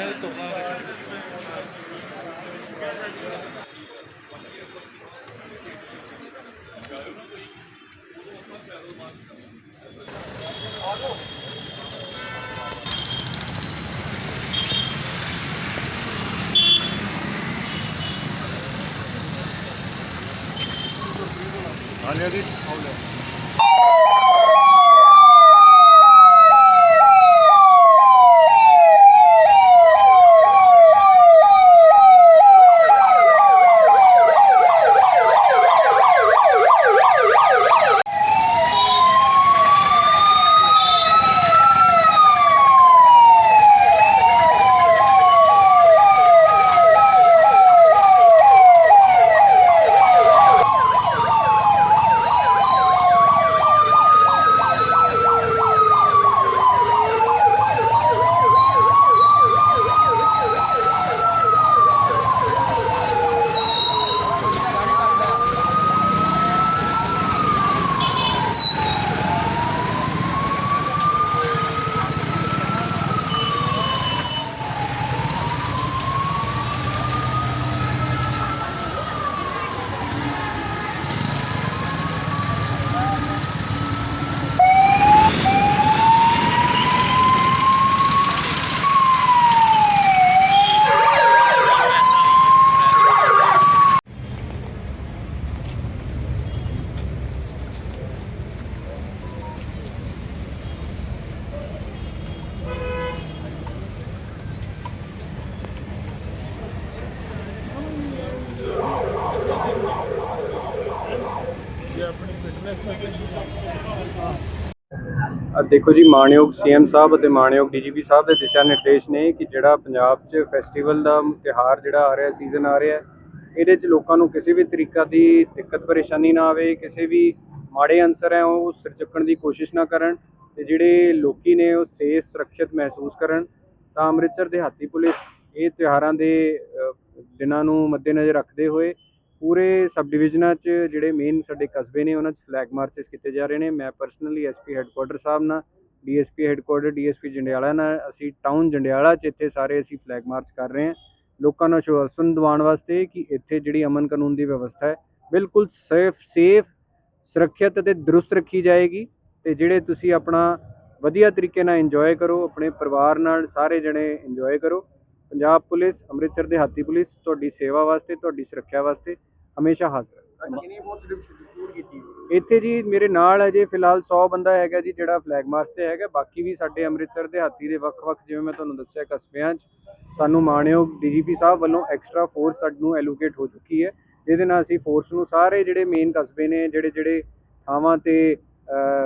ਹੈ ਤੁਰਨਾ ਹਾਂਜੀ ਹਾਂਜੀ ਆ ਦੇਖੋ ਜੀ, ਮਾਣਯੋਗ ਸੀਐਮ ਸਾਹਿਬ ਅਤੇ ਮਾਣਯੋਗ ਡੀਜੀਪੀ ਸਾਹਿਬ ਦੇ ਦਿਸ਼ਾ ਨਿਰਦੇਸ਼ ਨੇ ਕਿ ਜਿਹੜਾ ਪੰਜਾਬ 'ਚ ਫੈਸਟੀਵਲ ਦਾ ਤਿਹਾਰ ਜਿਹੜਾ ਆ ਰਿਹਾ ਸੀਜ਼ਨ ਆ ਰਿਹਾ ਇਹਦੇ 'ਚ ਲੋਕਾਂ ਨੂੰ ਕਿਸੇ ਵੀ ਤਰੀਕਾ ਦੀ ਦਿੱਕਤ, ਪਰੇਸ਼ਾਨੀ ਨਾ ਆਵੇ, ਕਿਸੇ ਵੀ ਮਾੜੇ ਅਨਸਰ ਹੈ, ਉਹ ਸਿਰ ਚੁੱਕਣ ਦੀ ਕੋਸ਼ਿਸ਼ ਨਾ ਕਰਨ ਤੇ ਜਿਹੜੇ ਲੋਕੀ ਨੇ ਉਹ ਸੇਫ ਸੁਰੱਖਿਅਤ ਮਹਿਸੂਸ ਕਰਨ। ਤਾਂ ਅੰਮ੍ਰਿਤਸਰ ਦਿਹਾਤੀ ਪੁਲਿਸ ਇਹ ਤਿਉਹਾਰਾਂ ਦੇ ਦਿਨਾਂ ਨੂੰ ਮੱਦੇਨਜ਼ਰ ਰੱਖਦੇ ਹੋਏ ਪੂਰੇ ਸਬ ਡਿਵੀਜ਼ਨਾਂ 'ਚ ਜਿਹੜੇ ਮੇਨ ਸਾਡੇ ਕਸਬੇ ਨੇ, ਉਹਨਾਂ 'ਚ ਫਲੈਗ ਮਾਰਚਸ ਕੀਤੇ ਜਾ ਰਹੇ ਨੇ। ਮੈਂ ਪਰਸਨਲੀ ਐਸਪੀ ਹੈੱਡਕੁਆਟਰ ਸਾਹਿਬ ਨਾਲ ਡੀਐਸਪੀ ਹੈੱਡਕੁਆਟਰ ਡੀਐਸਪੀ ਜੰਡਿਆਲਾ ਨਾਲ, ਅਸੀਂ ਟਾਊਨ ਜੰਡਿਆਲਾ 'ਚ ਇੱਥੇ ਸਾਰੇ ਅਸੀਂ ਫਲੈਗ ਮਾਰਚ ਕਰ ਰਹੇ ਹਾਂ। ਲੋਕਾਂ ਨੂੰ ਆਸ਼ਵਾਸਨ ਦਿਵਾਉਣ ਵਾਸਤੇ ਕਿ ਇੱਥੇ ਜਿਹੜੀ ਅਮਨ ਕਾਨੂੰਨ ਦੀ ਵਿਵਸਥਾ ਹੈ, ਬਿਲਕੁਲ ਸੇਫ ਸੇਫ ਸੁਰੱਖਿਅਤ ਅਤੇ ਦਰੁਸਤ ਰੱਖੀ ਜਾਏਗੀ ਤੇ ਜਿਹੜੇ ਤੁਸੀਂ ਆਪਣਾ ਵਧੀਆ ਤਰੀਕੇ ਨਾਲ ਇੰਜੋਏ ਕਰੋ, ਆਪਣੇ ਪਰਿਵਾਰ ਨਾਲ ਸਾਰੇ ਜਣੇ ਇੰਜੋਏ ਕਰੋ। ਪੰਜਾਬ ਪੁਲਿਸ, ਅੰਮ੍ਰਿਤਸਰ ਦੇ ਹਾਤੀ ਪੁਲਿਸ, ਤੁਹਾਡੀ ਸੇਵਾ ਵਾਸਤੇ, ਤੁਹਾਡੀ ਸੁਰੱਖਿਆ ਵਾਸਤੇ ਹਮੇਸ਼ਾ ਹਾਜ਼ਰ ਹੈ। ਕਿੰਨੀ ਫੋਰਸ ਡਿਸਟ੍ਰੀਬਿਊਟ ਕੀਤੀ ਇੱਥੇ ਜੀ ਮੇਰੇ ਨਾਲ ਅਜੇ ਫਿਲਹਾਲ 100 ਬੰਦਾ ਹੈਗਾ ਜੀ ਜਿਹੜਾ ਫਲੈਗ ਮਾਰਚ ਤੇ ਹੈਗਾ। ਬਾਕੀ ਵੀ ਸਾਡੇ ਅੰਮ੍ਰਿਤਸਰ ਦੇ ਹਾਤੀ ਦੇ ਵੱਖ-ਵੱਖ ਜਿਵੇਂ ਮੈਂ ਤੁਹਾਨੂੰ ਦੱਸਿਆ ਕਸਬਿਆਂ 'ਚ। ਸਾਨੂੰ ਮਾਣਯੋਗ ਡੀਜੀਪੀ ਸਾਹਿਬ ਵੱਲੋਂ ਐਕਸਟਰਾ ਫੋਰਸ ਸਾਨੂੰ ਐਲੋਕੇਟ ਹੋ ਚੁੱਕੀ ਹੈ। ਜਿਹਦੇ ਨਾਲ ਅਸੀਂ ਫੋਰਸ ਨੂੰ ਸਾਰੇ ਜਿਹੜੇ ਮੇਨ ਕਸਬੇ ਨੇ ਜਿਹੜੇ ਜਿਹੜੇ ਥਾਵਾਂ ਤੇ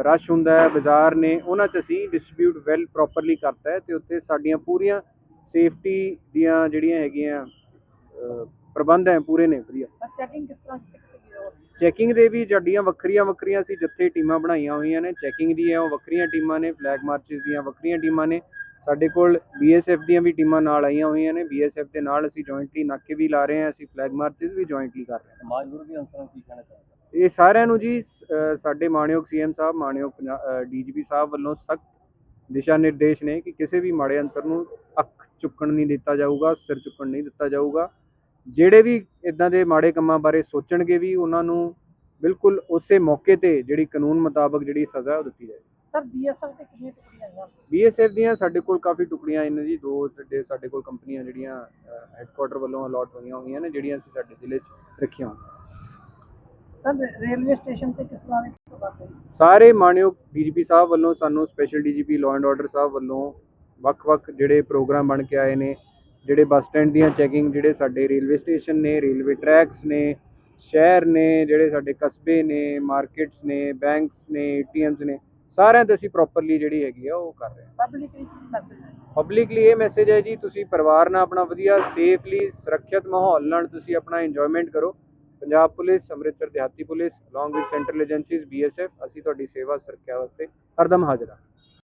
ਰਸ਼ ਹੁੰਦਾ ਹੈ ਬਾਜ਼ਾਰ ਨੇ ਉਹਨਾਂ 'ਚ ਅਸੀਂ ਡਿਸਟ੍ਰੀਬਿਊਟ ਵੈਲ ਪ੍ਰੋਪਰਲੀ ਕਰਤਾ ਹੈ ਤੇ ਉੱਥੇ ਸਾਡੀਆਂ ਪੂਰੀਆਂ ਸੇਫਟੀ ਦੀਆਂ ਜਿਹੜੀਆਂ ਹੈਗੀਆਂ ਪ੍ਰਬੰਧ ਹੈ ਪੂਰੇ ਨੇ ਵਧੀਆ। ਚੈਕਿੰਗ ਕਿਸ ਤਰ੍ਹਾਂ ਕੀਤੀ ਗਈ ਹੈ ਚੈਕਿੰਗ ਦੇ ਵੀ ਸਾਡੀਆਂ ਵੱਖਰੀਆਂ ਵੱਖਰੀਆਂ ਸੀ ਜਿੱਥੇ ਟੀਮਾਂ ਬਣਾਈਆਂ ਹੋਈਆਂ ਨੇ। ਚੈਕਿੰਗ ਦੀ ਹੈ ਉਹ ਵੱਖਰੀਆਂ ਟੀਮਾਂ ਨੇ ਫਲੈਗ ਮਾਰਚਸ ਦੀਆਂ ਵੱਖਰੀਆਂ ਟੀਮਾਂ ਨੇ। ਸਾਡੇ ਕੋਲ ਬੀਐਸਐਫ ਦੀਆਂ ਵੀ ਟੀਮਾਂ ਨਾਲ ਆਈਆਂ ਹੋਈਆਂ ਨੇ। ਬੀਐਸਐਫ ਦੇ ਨਾਲ ਅਸੀਂ ਜੁਆਇੰਟਲੀ ਨਾਕੇ ਵੀ ਲਾ ਰਹੇ ਹਾਂ ਅਸੀਂ ਫਲੈਗ ਮਾਰਚਸ ਵੀ ਜੁਆਇੰਟਲੀ ਕਰ ਰਹੇ ਹਾਂ। ਸਮਾਜ ਵਿਰੋਧੀ ਅਨਸਰਾਂ ਨੂੰ ਕੀ ਕਹਿਣਾ ਚਾਹੁੰਦੇ ਇਹ ਸਾਰਿਆਂ ਨੂੰ ਜੀ ਸਾਡੇ ਮਾਣਯੋਗ ਸੀਐਮ ਸਾਹਿਬ ਮਾਣਯੋਗ ਡੀਜੀਪੀ ਸਾਹਿਬ ਵੱਲੋਂ ਸਖਤ ਦਿਸ਼ਾ ਨਿਰਦੇਸ਼ ਨੇ ਕਿ ਕਿਸੇ ਵੀ ਮਾੜੇ ਅਨਸਰ ਨੂੰ ਅੱਖ ਚੁੱਕਣ ਨਹੀਂ ਦਿੱਤਾ ਜਾਊਗਾ ਸਿਰ ਚੁੱਕਣ ਨਹੀਂ ਦਿੱਤਾ ਜਾਊਗਾ। ਜਿਹੜੇ ਵੀ ਇਦਾਂ ਦੇ ਮਾੜੇ ਕੰਮਾਂ ਬਾਰੇ ਸੋਚਣਗੇ ਵੀ ਉਹਨਾਂ ਨੂੰ ਬਿਲਕੁਲ ਉਸੇ ਮੌਕੇ ਤੇ ਜਿਹੜੀ ਕਾਨੂੰਨ ਮੁਤਾਬਕ ਜਿਹੜੀ ਸਜ਼ਾ ਉਹ ਦਿੱਤੀ ਜਾਏ ਸਰ ਬੀਐਸਐਫ ਤੇ ਕਿੰਨੀ ਟੁਕੜੀਆਂ ਆਈਆਂ ਬੀਐਸਐਫ ਦੀਆਂ ਸਾਡੇ ਕੋਲ ਕਾਫੀ ਟੁਕੜੀਆਂ ਇਹਨਾਂ ਜੀ ਦੋ ਸਾਡੇ ਸਾਡੇ ਕੋਲ ਕੰਪਨੀਆਂ ਜਿਹੜੀਆਂ ਹੈੱਡਕੁਆਟਰ ਵੱਲੋਂ ਅਲਾਟ ਹੋਈਆਂ ਹੋਈਆਂ ਨੇ ਜਿਹੜੀਆਂ ਅਸੀਂ ਸਾਡੇ ਜ਼ਿਲ੍ਹੇ 'ਚ ਰੱਖੀਆਂ ਹੋਈਆਂ। ਸਰ ਰੇਲਵੇ ਸਟੇਸ਼ਨ ਤੇ ਕਿਸ ਤਰ੍ਹਾਂ ਦੇ ਸਾਰੇ ਮਾਣਯੋਗ ਡੀਜੀਪੀ ਸਾਹਿਬ ਵੱਲੋਂ ਸਾਨੂੰ special DGP law and order ਸਾਹਿਬ ਵੱਲੋਂ ਵੱਖ-ਵੱਖ ਜਿਹੜੇ ਪ੍ਰੋਗਰਾਮ ਬਣ ਕੇ ਆਏ ਨੇ ਜਿਹੜੇ ਬੱਸ ਸਟੈਂਡ ਦੀਆਂ ਚੈਕਿੰਗ ਜਿਹੜੇ ਸਾਡੇ ਰੇਲਵੇ ਸਟੇਸ਼ਨ ਨੇ ਰੇਲਵੇ ਟਰੈਕਸ ਨੇ ਸ਼ਹਿਰ ਨੇ ਜਿਹੜੇ ਸਾਡੇ ਕਸਬੇ ਨੇ ਮਾਰਕੀਟਸ ਨੇ ਬੈਂਕਸ ਨੇ ਏਟੀਐਮਸ ਨੇ ਸਾਰਿਆਂ ਤੇ ਅਸੀਂ ਪ੍ਰੋਪਰਲੀ ਜਿਹੜੀ ਹੈਗੀ ਆ ਉਹ ਕਰ ਰਹੇ ਹਾਂ। ਮੈਸੇਜ ਪਬਲਿਕਲੀ ਇਹ ਮੈਸੇਜ ਹੈ ਜੀ ਤੁਸੀਂ ਪਰਿਵਾਰ ਨਾਲ ਆਪਣਾ ਵਧੀਆ ਸੇਫਲੀ ਸੁਰੱਖਿਅਤ ਮਾਹੌਲ ਨਾਲ ਤੁਸੀਂ ਆਪਣਾ ਇੰਜੋਇਮੈਂਟ ਕਰੋ। ਪੰਜਾਬ ਪੁਲਿਸ ਅੰਮ੍ਰਿਤਸਰ ਦਿਹਾਤੀ police along with central agencies BSF ਅਸੀਂ ਤੁਹਾਡੀ ਸੇਵਾ ਸੁਰੱਖਿਆ ਵਾਸਤੇ ਹਰਦਮ ਹਾਜ਼ਰ ਹਾਂ।